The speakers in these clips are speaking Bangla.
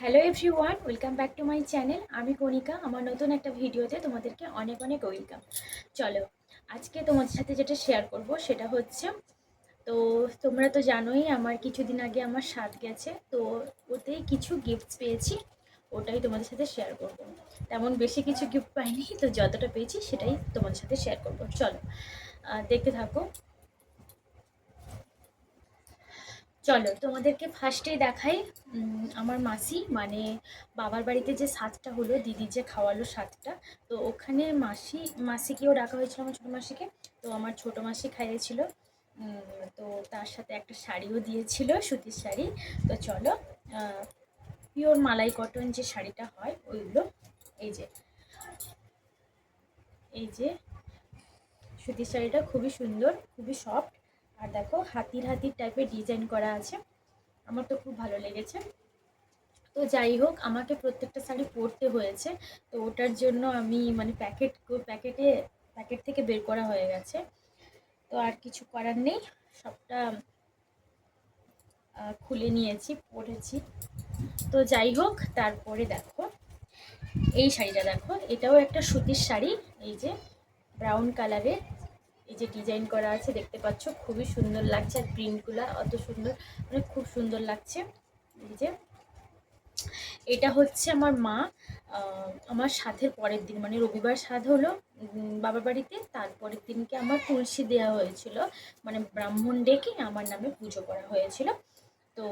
Hello everyone welcome back to my channel আমি কণিকা, আমার নতুন একটা ভিডিওতে তোমাদেরকে অনেক অনেক ওয়েলকাম চলো, আজকে তোমাদের সাথে যেটা শেয়ার করব সেটা হচ্ছে, তো তোমরা তো জানোই আমার কিছুদিন আগে আমার স্বাদ গেছে, তো ওতেই কিছু গিফটস পেয়েছি, ওটাই তোমাদের সাথে শেয়ার করব। তেমন বেশি কিছু গিফট পাইনি, তো যতটা পেয়েছি সেটাই তোমাদের সাথে শেয়ার করব। চলো দেখতে থাকো। চলো, তোমাদেরকে ফার্স্টেই দেখাই আমার মাসি মানে বাবার বাড়িতে যে সাতটা হলো, দিদি যে খাওয়ালো সাতটা তো ওখানে মাসি, মাসিকেও ডাকা হয়েছিল আমার ছোটো মাসিকে, তো আমার ছোটো মাসি খাইয়েছিল তো তার সাথে একটা শাড়িও দিয়েছিল, সুতির শাড়ি, তো চলো পিওর মালাই কটন যে শাড়িটা হয়, ওইগুলো, এই যে এই যে, সুতির শাড়িটা খুবই সুন্দর, খুবই সফট আর দেখো, হাতির হাতির টাইপের ডিজাইন করা আছে। আমার তো খুব ভালো লেগেছে। তো যাই হোক, আমাকে প্রত্যেকটা শাড়ি পরতে হয়েছে। তো ওটার জন্য আমি মানে প্যাকেট প্যাকেটে প্যাকেট থেকে বের করা হয়ে গেছে। তো আর কিছু করার নেই। সবটা খুলে নিয়েছি, পরেছি। তো যাই হোক, তারপরে দেখো, এই শাড়িটা দেখো। এটাও একটা সুতির শাড়ি। এই যে ব্রাউন কালারের যে ডিজাইন করা আছে দেখতে পাচ্ছ, খুবই সুন্দর লাগছে আর প্রিন্টগুলো অত সুন্দর মানে খুব সুন্দর লাগছে। এই যে, এটা হচ্ছে আমার মা আমার সাধের পরের দিন মানে রবিবার সাধ হলো বাবার বাড়িতে, তারপরের দিনকে আমার তুলসী দেওয়া হয়েছিল মানে ব্রাহ্মণ ডেকে আমার নামে পুজো করা হয়েছিল। তো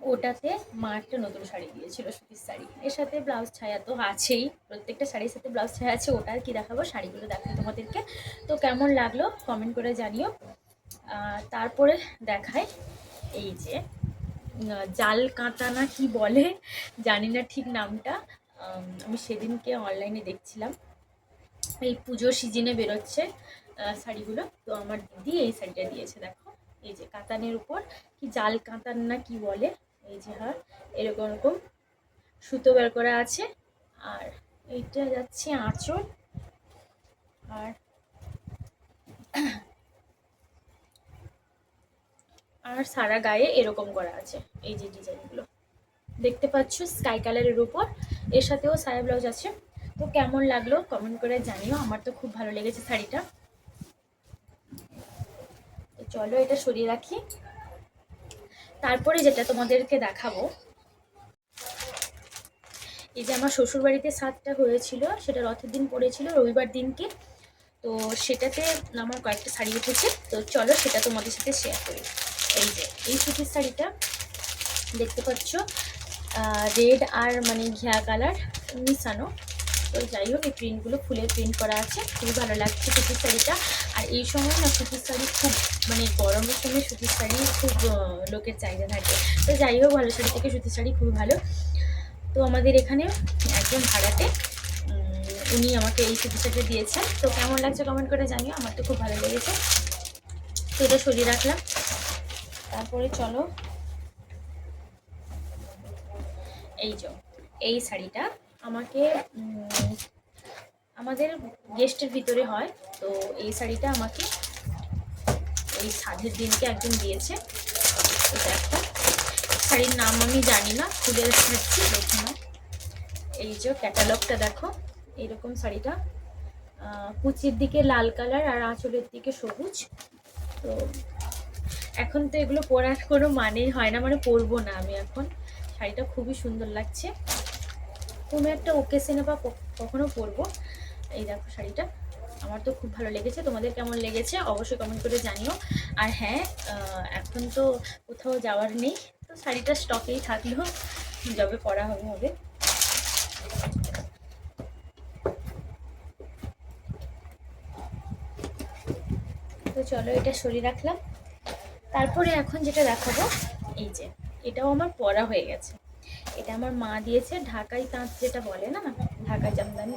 ওটাতে মা একটা নতুন শাড়ি দিয়েছিল সুতির শাড়ি। এর সাথে ব্লাউজ ছায়া তো আছেই, প্রত্যেকটা শাড়ির সাথে ব্লাউজ ছায়া আছে, ওটা কি দেখাবো, শাড়িগুলো দেখাই তোমাদেরকে। তো কেমন লাগল কমেন্ট করে জানিও। তারপরে দেখায় এই যে জাল কাঁটা না কি বলে, জানি না ঠিক নামটা। আমি সেদিনকে অনলাইনে দেখছিলাম। এই পুজোর সিজনে বেরোচ্ছে শাড়িগুলো। তো আমার দিদি এই শাড়িটা দিয়েছে, দেখো। এই যে কাতানের উপর, কি জাল কাতান না কি বলে এই যে হ্যাঁ এরকম এরকম সুতো বের করা আছে। আর এইটা যাচ্ছে আঁচল। আর আর সারা গায়ে এরকম করা আছে এই যে ডিজাইনগুলো। দেখতে পাচ্ছ স্কাই কালারের উপর। এর সাথেও সায়া ব্লাউজ আছে। তো কেমন লাগল কমেন্ট করে জানিও। আমার তো খুব ভালো লেগেছে শাড়িটা। চলো এটা সরিয়ে রাখি। তারপরে যেটা তোমাদেরকে দেখাবো, এই যে আমার শ্বশুর বাড়িতে সাতটা হয়েছিল, সেটা রথের দিন পড়েছিল, রবিবার দিনকে। তো সেটাতে আমার কয়েকটা শাড়ি উঠেছে। তো চলো সেটা তোমাদের সাথে শেয়ার করি। এই যে, এই সুতির শাড়িটা দেখতে পাচ্ছ রেড আর মানে ঘিয়া কালার মিশানো। তো যাই হোক, এই প্রিন্টগুলো ফুলের প্রিন্ট করা আছে। খুবই ভালো লাগছে সুতির শাড়িটা। আর এই সময় না সুতির শাড়ি খুব মানে গরমের সময় সুতির শাড়ি খুব লোকের চাহিদা থাকে। তো যাই হোক, ভালো শাড়ি থেকে সুতির শাড়ি খুবই ভালো। তো আমাদের এখানে একজন ভাড়াতে উনি আমাকে এই সুতির শাড়িটা দিয়েছেন। তো কেমন লাগছে কমেন্ট করে জানিও, আমার তো খুব ভালো লেগেছে। তো এটা সরিয়ে রাখলাম। তারপরে চলো। এই যে, এই শাড়িটা আমাকে আমাদের গেস্টের ভিতরে হয়, তো এই শাড়িটা আমাকে এই সাধের দিনকে একজন দিয়েছে। এটা একটা। শাড়ির নাম আমি জানি না, খুলে দেখাচ্ছি, দেখে নাও। এই যে ক্যাটালগটা দেখো, এইরকম শাড়িটা। কুচির দিকে লাল কালার আর আঁচলের দিকে সবুজ। তো এখন তো এগুলো পরার কোনো মানেই হয় না মানে পরবো না আমি এখন। শাড়িটা খুবই সুন্দর লাগছে। কোনো একটা ওকেশনে বা কখনো পরবো। এই দেখো শাড়িটা। আমার তো খুব ভালো লেগেছে। তোমাদের কেমন লেগেছে অবশ্যই কমেন্ট করে জানিও। আর হ্যাঁ এখন তো কোথাও যাওয়ার নেই। তো শাড়িটা স্টকেই থাকল। যবে পরা হবে হবে তো চলো এটা সরিয়ে রাখলাম। তারপরে এখন যেটা দেখাবো, এই যে, এটাও আমার পরা হয়ে গেছে। এটা আমার মা দিয়েছে। ঢাকাই তাঁত যেটা বলে না, ঢাকা জামদানি।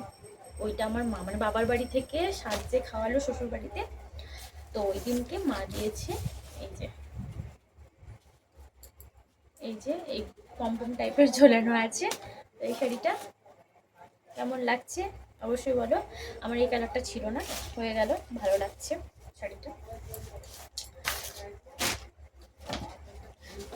ওইটা আমার মা মানে বাবার বাড়ি থেকে সাজে খাওয়ালো শ্বশুর বাড়িতে। তো ওই দিনকে মা দিয়েছে এই যে এই যে এই পম্পম টাইপের ঝোলানো আছে। এই শাড়িটা কেমন লাগছে অবশ্যই বলো। আমার এই কালারটা ছিল না, হয়ে গেল, ভালো লাগছে শাড়িটা।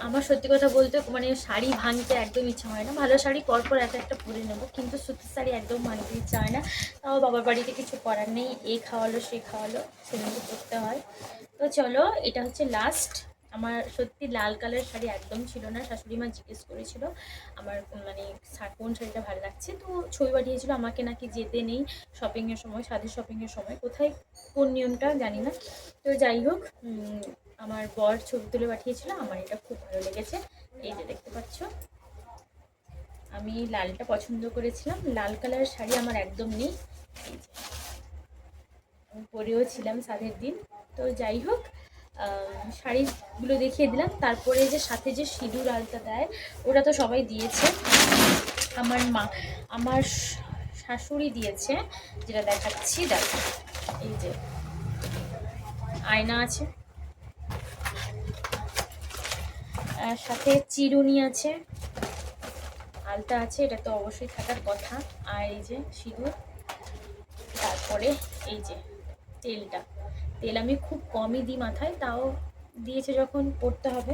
আমার সত্যি কথা বলতে মানে শাড়ি ভাঙতে একদম ইচ্ছা হয় না। ভালো শাড়ি পরপর এক একটা পরে নেব, কিন্তু সুতির শাড়ি একদম ভাঙতে ইচ্ছা হয় না। তাও বাবার বাড়িতে কিছু করার নেই, এ খাওয়ালো, সে খাওয়ালো সেগুলো করতে হয়। তো চলো, এটা হচ্ছে লাস্ট আমার সত্যি লাল কালার শাড়ি একদম ছিল না, শাশুড়ি মা জিজ্ঞেস করেছিল। আমার মানে কোন শাড়িটা ভালো লাগছে? তো ছবি পাঠিয়েছিল, আমাকে নাকি যেতে নেই শপিংয়ের সময় সাদের শপিংয়ের সময়। কোথায়, কোন নিয়মটা জানি না। তো যাই হোক আমার বর ছবি তুলে পাঠিয়েছিল, আমার এটা খুব ভালো লেগেছে। এই যে দেখতে পাচ্ছ। আমি লালটা পছন্দ করেছিলাম। লাল কালারের শাড়ি আমার একদম নেই। আমি পরেও ছিলাম সাদের দিন। তো যাই হোক শাড়িগুলো দেখিয়ে দিলাম। তারপরে যে সাথে যে সিঁদুর আলতা দেয়, ওটা তো সবাই দিয়েছে। আমার মা, আমার শাশুড়ি দিয়েছে, যেটা দেখাচ্ছি। দেখো, এই যে। আয়না আছে। আর সাথে চিরুনি আছে। আলতা আছে, এটা তো অবশ্যই থাকার কথা। আর এই যে সিঁদুর, তারপরে এই যে তেলটা। তেল আমি খুব কমই দিই মাথায়, তাও দিয়েছে যখন পড়তে হবে।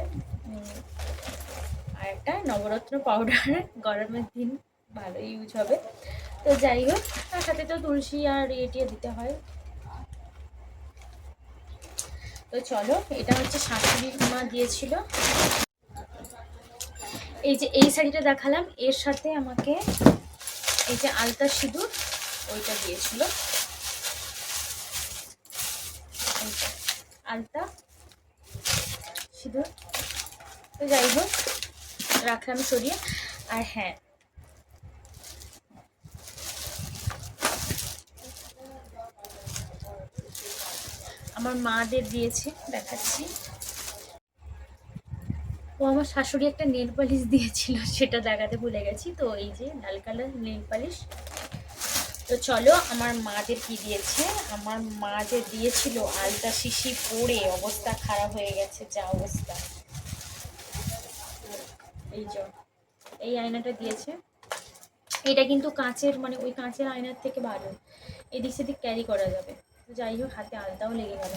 আর একটা নবরত্ন পাউডার গরমের দিন ভালো ইউজ হবে। তো যাই হোক, তার সাথে তো তুলসী আর এটিয়ে দিতে হয়। তো চলো, এটা হচ্ছে শাশুড়ি মা দিয়েছিল। এই যে এই শাড়িটা দেখালাম, এর সাথে আমাকে এই যে আলতা সিঁদুর, ওইটা দিয়েছিল। আলতা সিঁদুর। তো যাই হোক, রাখলাম সরিয়ে। আর হ্যাঁ আমার মাদের দিয়েছে, দেখাচ্ছি। ও আমার শাশুড়ি একটা নেল পালিশ দিয়েছিল, সেটা দেখাতে ভুলে গেছি। তো এই যে লাল কালার নেল পালিশ। তো চলো, আমার মাদের কি দিয়েছে? আমার মা যে দিয়েছিল আলতা শিশি পরে, অবস্থা খারাপ হয়ে গেছে, যা অবস্থা। এই যে, এই আয়নাটা দিয়েছে। এটা কিন্তু কাঁচের মানে ওই কাঁচের আয়নার থেকে ভালো। এদিক সেদিক ক্যারি করা যাবে। যাই হোক, হাতে আলতাও লেগে গেল।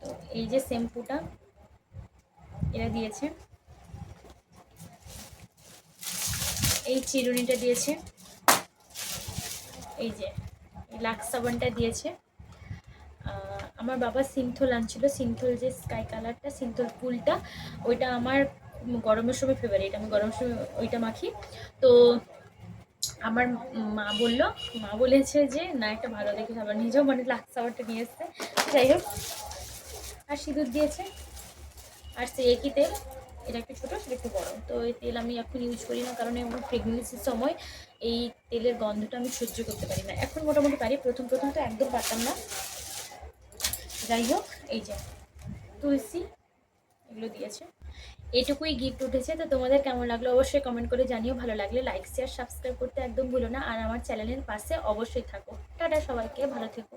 তো এই যে শ্যাম্পুটা এরা দিয়েছে। এই চিরুনিটা দিয়েছে। এই যে লাক্স সাবানটা দিয়েছে। আমার বাবা সিন্থল আনছিল। সিন্থল যে স্কাই কালারটা, সিন্থল ফুলটা, ওইটা আমার গরমের সময় ফেভারিট আমি গরমের সময় ওইটা মাখি। তো আমার মা বলল, মা বলেছে যে, না, একটা ভালো দেখে সাবান নিয়ে যাও। মানে লাক্স সাবানটা নিয়ে এসছে। যাই হোক, আর সিঁদুর দিয়েছে। আর সে একই তেল, এটা একটু ছোটো, সেটা একটু বড়। তো এই তেল আমি এখন ইউজ করি না, কারণ আমার প্রেগনেন্সির সময় এই তেলের গন্ধটা আমি সহ্য করতে পারি না। এখন মোটামুটি পারি, প্রথম প্রথম তো একদম পারতাম না। যাই হোক, এই যে তুলসী, এগুলো দিয়েছে। এটুকুই গিফট উঠেছে, তো তোমাদের কেমন লাগল অবশ্যই কমেন্ট করে জানিও। ভালো লাগলে লাইক শেয়ার সাবস্ক্রাইব করতে একদম ভুলো না। আর আমার চ্যানেলের পাশে অবশ্যই থাকো। টাটা সবাইকে, ভালো থেকো।